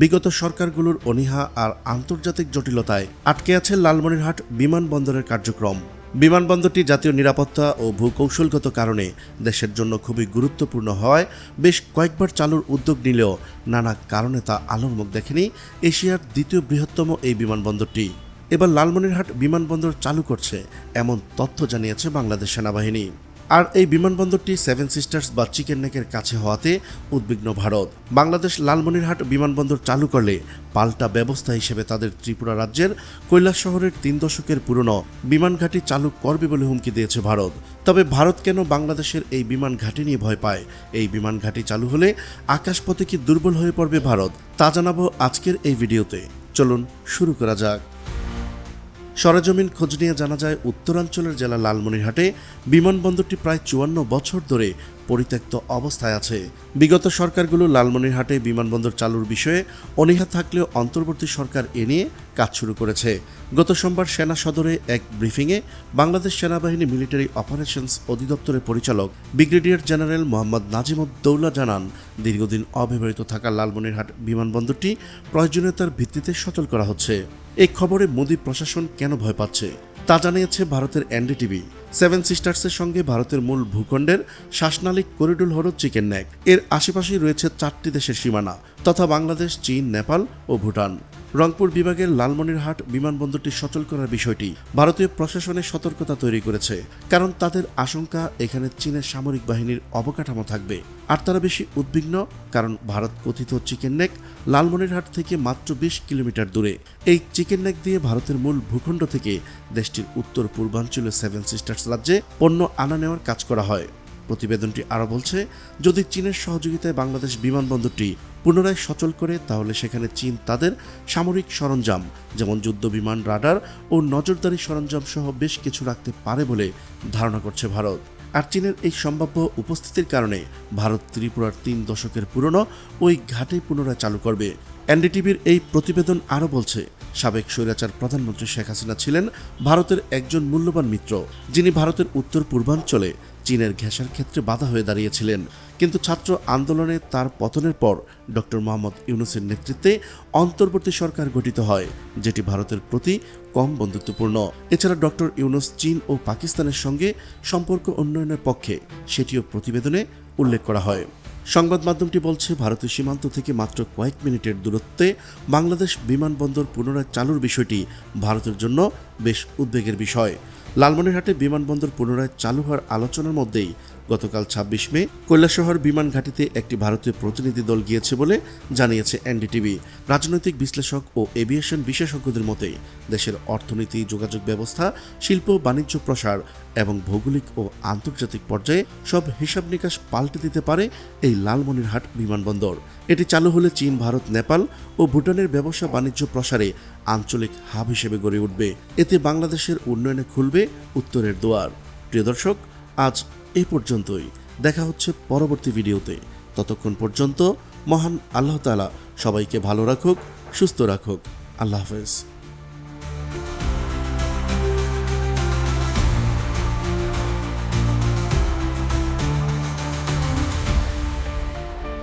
বিগত সরকারগুলোর অনীহা আর আন্তর্জাতিক জটিলতায় আটকে আছে লালমনিরহাট বিমানবন্দরের কার্যক্রম। বিমানবন্দরটি জাতীয় নিরাপত্তা ও ভূকৌশলগত কারণে দেশের জন্য খুবই গুরুত্বপূর্ণ হওয়ায় বেশ কয়েকবার চালুর উদ্যোগ নিলেও নানা কারণে তা আলোর মুখ দেখেনি এশিয়ার দ্বিতীয় বৃহত্তম এই বিমানবন্দরটি। এবার লালমনিরহাট বিমানবন্দর চালু করছে, এমন তথ্য জানিয়েছে বাংলাদেশ সেনাবাহিনী। আর এই বিমানবন্দরটি সেভেন সিস্টার্স বা চিকেন নেকের কাছে হওয়াতে উদ্বিগ্ন ভারত। বাংলাদেশ লালমনিরহাট বিমানবন্দর চালু করলে পাল্টা ব্যবস্থা হিসেবে তাদের ত্রিপুরা রাজ্যের কৈলাস শহরের তিন দশকের পুরনো বিমান ঘাঁটি চালু করবে বলে হুমকি দিয়েছে ভারত। তবে ভারত কেন বাংলাদেশের এই বিমান ঘাঁটি নিয়ে ভয় পায়? এই বিমান ঘাঁটি চালু হলে আকাশপথে কি দুর্বল হয়ে পড়বে ভারত? তা জানাব আজকের এই ভিডিওতে। চলুন শুরু করা যাক। সরেজমিন খোঁজ নিয়ে জানা যায়, উত্তরাঞ্চলের জেলা লালমনিরহাটে বিমানবন্দরটি প্রায় চুয়ান্ন বছর ধরে পরিত্যক্ত অবস্থায় আছে। বিগত সরকারগুলো লালমনিরহাটে বিমানবন্দর চালুর বিষয়ে অনীহা থাকলেও অন্তর্বর্তী সরকার এ নিয়ে কাজ শুরু করেছে। গত সোমবার সেনা সদরে এক ব্রিফিংয়ে বাংলাদেশ সেনাবাহিনী মিলিটারি অপারেশনস অধিদপ্তরের পরিচালক ব্রিগেডিয়ার জেনারেল মোহাম্মদ নাজিমুদ্দৌলা জানান, দীর্ঘদিন অব্যবহৃত থাকা লালমনিরহাট বিমানবন্দরটি প্রয়োজনীয়তার ভিত্তিতে সচল করা হচ্ছে। এই খবরে মোদী প্রশাসন কেন ভয় পাচ্ছে তা জানিয়েছে ভারতের এনডিটিভি। সেভেন সিস্টার্সের সঙ্গে ভারতের মূল ভূখণ্ডের শ্বাসনালিক করিডোর হল চিকেন নেক এর আশেপাশেই রয়েছে চারটি দেশের সীমানা, তথা বাংলাদেশ, চীন, নেপাল ও ভুটান। রংপুর বিভাগের লালমনিরহাট বিমানবন্দরটি সচল করার বিষয়টি ভারতীয় প্রশাসনের সতর্কতা তৈরি করেছে, কারণ তাদের আশঙ্কা এখানে চীনের সামরিক বাহিনীর অবকাঠামো থাকবে। আর তারা বেশি উদ্বিগ্ন, কারণ ভারত কথিত চিকেন নেক লালমনিরহাট থেকে মাত্র বিশ কিলোমিটার দূরে। এই চিকেন নেক দিয়ে ভারতের মূল ভূখণ্ড থেকে দেশটির উত্তর পূর্বাঞ্চলীয় সেভেন সিস্টার্স রাজ্যে পণ্য আনা নেওয়ার কাজ করা হয়। প্রতিবেদনটি আরও বলছে, যদি চীনের সহযোগিতায় বাংলাদেশ বিমানবন্দরটি পুনরায় সচল করে, তাহলে সেখানে চীন তাদের সামরিক সরঞ্জাম, যেমন যুদ্ধ বিমান, রাডার ও নজরদারি সরঞ্জাম সহ বেশ কিছু রাখতে পারে বলে ধারণা করছে ভারত। আর চীনের এই সম্ভাব্য উপস্থিতির কারণে ভারত ত্রিপুরার তিন দশকের পুরনো ওই ঘাটে পুনরায় চালু করবে। এনডিটিভির এই প্রতিবেদন আরও বলছে সাবেক স্বৈরাচার প্রধানমন্ত্রী শেখ হাসিনা ছিলেন ভারতের একজন মূল্যবান মিত্র, যিনি ভারতের উত্তর পূর্বাঞ্চলে চীনের ঘেঁষার ক্ষেত্রে বাধা হয়ে দাঁড়িয়েছিলেন। কিন্তু ছাত্র আন্দোলনে তার পতনের পর ডক্টর মোহাম্মদ ইউনুসের নেতৃত্বে অন্তর্বর্তী সরকার গঠিত হয়, যেটি ভারতের প্রতি কম বন্ধুত্বপূর্ণ। এছাড়া ডক্টর ইউনুস চীন ও পাকিস্তানের সঙ্গে সম্পর্ক উন্নয়নের পক্ষে সেটিও প্রতিবেদনে উল্লেখ করা হয়। সংবাদ মাধ্যমটি বলছে ভারতীয় সীমান্ত থেকে মাত্র কয়েক মিনিটের দূরত্বে বাংলাদেশ বিমানবন্দর পুনরায় চালুর বিষয়টি ভারতের জন্য বেশ উদ্বেগের বিষয়। লালমনিরহাটে বিমানবন্দর পুনরায় চালু হওয়ার আলোচনার মধ্যেই গতকাল ছাব্বিশ মে কৈলাসহর বিমান ঘাটিতে একটি ভারতীয় প্রতিনিধি দল গিয়েছে বলে জানিয়েছে এনডিটিভি। রাজনৈতিক বিশ্লেষক ও এভিয়েশন বিশেষজ্ঞদের মতে, দেশের অর্থনীতি, যোগাযোগ ব্যবস্থা, শিল্প, বাণিজ্য প্রসার এবং ভৌগোলিক ও আন্তর্জাতিক পর্যায়ে সব হিসাব নিকাশ পাল্টে দিতে পারে এই লালমনিরহাট বিমানবন্দর। এটি চালু হলে চীন, ভারত, নেপাল ও ভুটানের ব্যবসা বাণিজ্য প্রসারে আঞ্চলিক হাব হিসেবে গড়ে উঠবে। এতে বাংলাদেশের উন্নয়নে খুলবে উত্তরের দুয়ার। প্রিয় দর্শক, আজ এ পর্যন্তই। দেখা হচ্ছে পরবর্তী ভিডিওতে। ততক্ষণ পর্যন্ত মহান আল্লাহ তালা সবাইকে ভালো রাখুক, সুস্থ রাখুক। আল্লাহ হাফেজ।